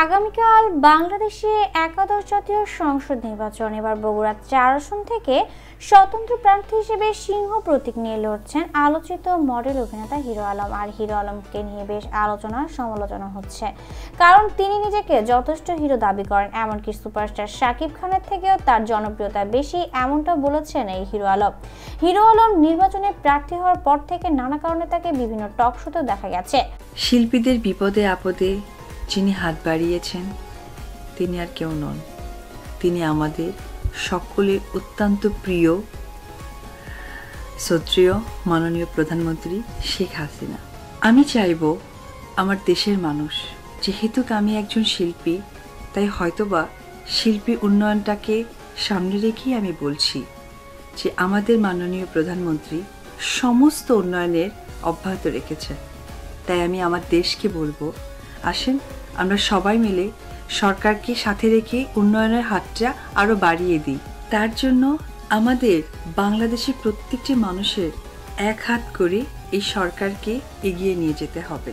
আগামীকাল বাংলাদেশে একাদশ জাতীয় সংসদ নির্বাচন। এবার বগুড়া চার আসন থেকে স্বতন্ত্র প্রার্থী হিসেবে সিংহ প্রতীক নিয়ে লড়ছেন আলোচিত মডেল অভিনেতা হিরো আলম। আর হিরো আলমকে নিয়ে বেশ আলোচনা সমালোচনা হচ্ছে। কারণ তিনি নিজেকে যথেষ্ট হিরো দাবি করেন, এমনকি সুপারস্টার শাকিব খানের থেকেও তার জনপ্রিয়তা বেশি এমনটা বলেছেন এই হিরো আলম। হিরো আলম নির্বাচনে প্রার্থী হওয়ার পর থেকে নানা কারণে তাকে বিভিন্ন টক শোতে দেখা গেছে। শিল্পীদের বিপদে আপদে যিনি হাত বাড়িয়েছেন, তিনি আর কেউ নন। তিনি আমাদের সকলের অত্যন্ত প্রিয় শ্রদ্ধেয় মাননীয় প্রধানমন্ত্রী শেখ হাসিনা। আমি চাইব আমার দেশের মানুষ, যেহেতু আমি একজন শিল্পী, তাই হয়তোবা শিল্পী উন্নয়নটাকে সামনে রেখেই আমি বলছি যে আমাদের মাননীয় প্রধানমন্ত্রী সমস্ত উন্নয়নের অব্যাহত রেখেছেন। তাই আমি আমার দেশকে বলব আসেন, আমরা সবাই মিলে সরকারকে সাথে রেখে উন্নয়নের হাতটা আরও বাড়িয়ে দিই। তার জন্য আমাদের বাংলাদেশের প্রত্যেকটি মানুষের এক হাত করে এই সরকারকে এগিয়ে নিয়ে যেতে হবে।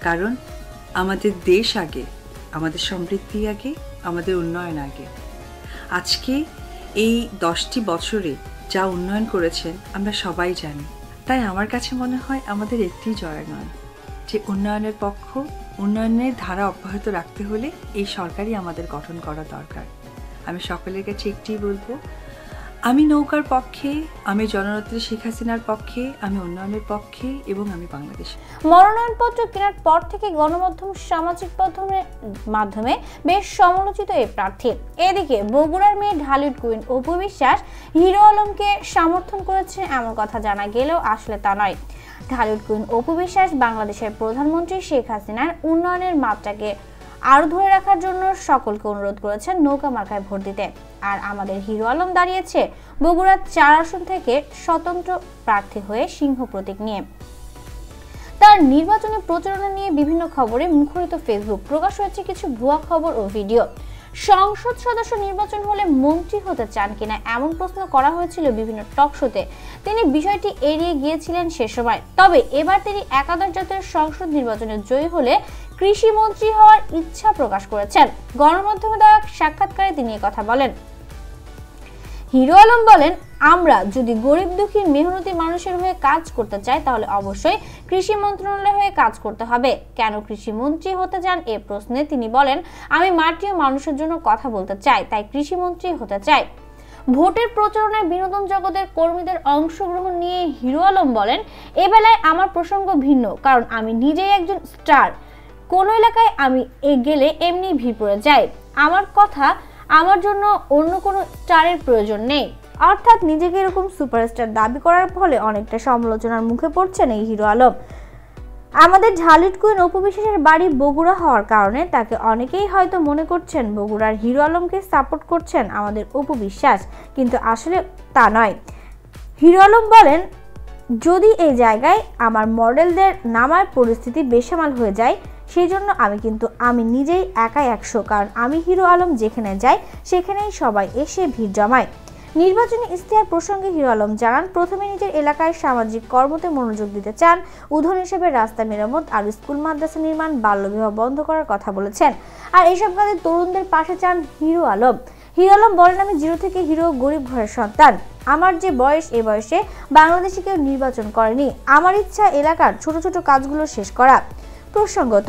কারণ আমাদের দেশ আগে, আমাদের সমৃদ্ধি আগে, আমাদের উন্নয়ন আগে। আজকে এই দশটি বছরে যা উন্নয়ন করেছেন আমরা সবাই জানি। তাই আমার কাছে মনে হয় আমাদের একটি জয়গান যে উন্নয়নের পক্ষ, উন্নয়নের ধারা অব্যাহত রাখতে হলে এই সরকারই আমাদের গঠন করা দরকার। আমি সকলের কাছে একটিই বলব, আমি নৌকার পক্ষে, আমি জননেত্রী শেখ হাসিনার পক্ষে, আমি উন্নয়নের পক্ষে এবং আমি বাংলাদেশ। মনোনয়নপত্র কেনার পর থেকে গণমাধ্যম সামাজিক মাধ্যমে মাধ্যমে বেশ সমালোচিত এই প্রার্থী। এদিকে বগুড়ার মেয়ে ঢালিউড কুইন অপু বিশ্বাস হিরো আলমকে সমর্থন করেছে এমন কথা জানা গেলেও আসলে তা নয়। ঢালিউড কুইন অপু বিশ্বাস বাংলাদেশের প্রধানমন্ত্রী শেখ হাসিনার উন্নয়নের মাত্রাকে আরও ধরে রাখার জন্য সকলকে অনুরোধ করেছেন নৌকা মার্কায় ভোট দিতে। আর আমাদের হিরো আলম দাঁড়িয়েছে বগুড়ার চার আসন থেকে স্বতন্ত্র প্রার্থী হয়ে সিংহ প্রতীক নিয়ে। তার নির্বাচনী প্রচারণা নিয়ে বিভিন্ন খবরে মুখরিত ফেসবুক প্রকাশ হয়েছে কিছু ভুয়া খবর ও ভিডিও। সংসদ সদস্য নির্বাচন হলে মন্ত্রী হতে চান কিনা এমন প্রশ্ন করা হয়েছিল বিভিন্ন টক শোতে। তিনি বিষয়টি এড়িয়ে গিয়েছিলেন সে সময়। তবে এবার তিনি একাদশ জাতীয় সংসদ নির্বাচনে জয়ী হলে কৃষি মন্ত্রী হওয়ার ইচ্ছা প্রকাশ করেছেন। গণমাধ্যমে দেওয়া সাক্ষাৎকারে তিনি কথা বলেন। হিরো আলম বলেন আমরা যদি গরিব দুঃখী মেহনতি মানুষের হয়ে কাজ করতে চাই, তাহলে অবশ্যই কৃষি মন্ত্রণালয় হয়ে কাজ করতে হবে। কেন কৃষি মন্ত্রী হতে চান? এ প্রশ্নে তিনি বলেন, আমি মাটি ও মানুষের জন্য কথা বলতে চাই, তাই কৃষি মন্ত্রী হতে চাই। ভোটের প্রচারণায় বিনোদন জগতের কর্মীদের অংশগ্রহণ নিয়ে হিরো আলম বলেন, এ বেলায় আমার প্রসঙ্গ ভিন্ন, কারণ আমি নিজেই একজন স্টার। কোন এলাকায় আমি এ গেলে এমনি ভিড় পড়ে যায়। আমার কথা, আমার জন্য অন্য কোনো স্টারের প্রয়োজন নেই। অর্থাৎ নিজেকে এরকম সুপারস্টার দাবি করার ফলে অনেকটা সমালোচনার মুখে পড়ছেন এই হিরো আলম। আমাদের ঝালিট কুইন অপবিশ্বাসের বাড়ি বগুড়া হওয়ার কারণে তাকে অনেকেই হয়তো মনে করছেন বগুড়ার হিরো আলমকে সাপোর্ট করছেন আমাদের অপবিশ্বাস, কিন্তু আসলে তা নয়। হিরো আলম বলেন, যদি এই জায়গায় আমার মডেলদের নামার পরিস্থিতি বেসামাল হয়ে যায় সেই জন্য আমি কিন্তু আমি নিজেই একাই একশো। কারণ আমি হিরো আলম যেখানে যাই, সেখানেই সবাই এসে ভিড় জমায়। নির্বাচনী ইশতেহার প্রসঙ্গে হিরো আলম জানান, প্রথমে নিজের এলাকায় সামাজিক কর্মতে মনোযোগ দিতে চান। উদাহরণ হিসেবে রাস্তা মেরামত আর স্কুল মাদ্রাসা নির্মাণ বাল্যবিবাহ বন্ধ করার কথা বলেছেন। আর এইসব কাজে তরুণদের পাশে চান হিরো আলম। হিরো আলম বলেন, আমি জিরো থেকে হিরো, গরিব ঘরের সন্তান। আমার যে বয়স, এ বয়সে বাংলাদেশে কেউ নির্বাচন করেনি। আমার ইচ্ছা এলাকার ছোট ছোট কাজগুলো শেষ করা। প্রসঙ্গত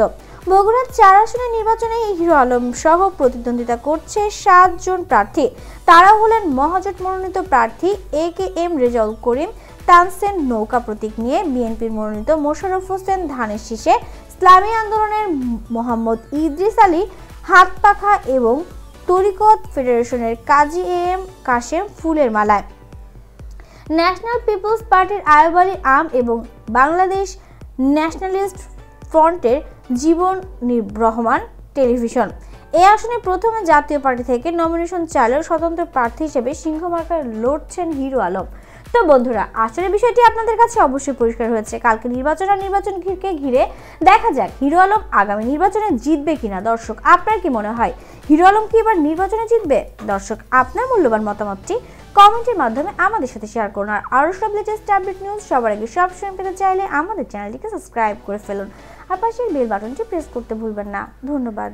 বগুড়ার চার আসনের নির্বাচনে হিরো আলম সহ প্রতিদ্বন্দ্বিতা করছে সাতজন প্রার্থী। তারা হলেন মহাজোট মনোনীত প্রার্থী A K M Rezaul Karim, Tansen নৌকা প্রতীক নিয়ে বিএনপির মনোনীত মোশাররফ হোসেন ধানের শীষে, ইসলামী আন্দোলনের মোহাম্মদ ইদ্রিস আলী হাত পাখা এবং তরিকত ফেডারেশনের কাজী এ এম কাশেম ফুলের মালায়। ন্যাশনাল পিপলস পার্টির আয়ব আম এবং বাংলাদেশ ন্যাশনালিস্ট ফ্রন্টের জীবন রহমান টেলিভিশন। এই আসনে প্রথমে জাতীয় পার্টি থেকে নমিনেশন চালেও স্বতন্ত্র প্রার্থী হিসেবে সিংহমার্কায় লড়ছেন হিরো আলম। তো বন্ধুরা আসলে বিষয়টি আপনাদের কাছে অবশ্যই পরিষ্কার হয়েছে। কালকে নির্বাচন আর নির্বাচন ঘিরকে ঘিরে দেখা যাক হিরো আলম আগামী নির্বাচনে জিতবে কিনা। দর্শক, আপনার কি মনে হয়? হিরো আলম কি এবার নির্বাচনে জিতবে? দর্শক, আপনার মূল্যবান মতামতটি কমেন্টের মাধ্যমে আমাদের সাথে শেয়ার করুন। আর আরও সব লেটেস্ট আপডেট নিউজ সবার আগে সব সময় পেতে চাইলে আমাদের চ্যানেলটিকে সাবস্ক্রাইব করে ফেলুন। আর পাশের বেল বাটনটি প্রেস করতে ভুলবেন না। ধন্যবাদ।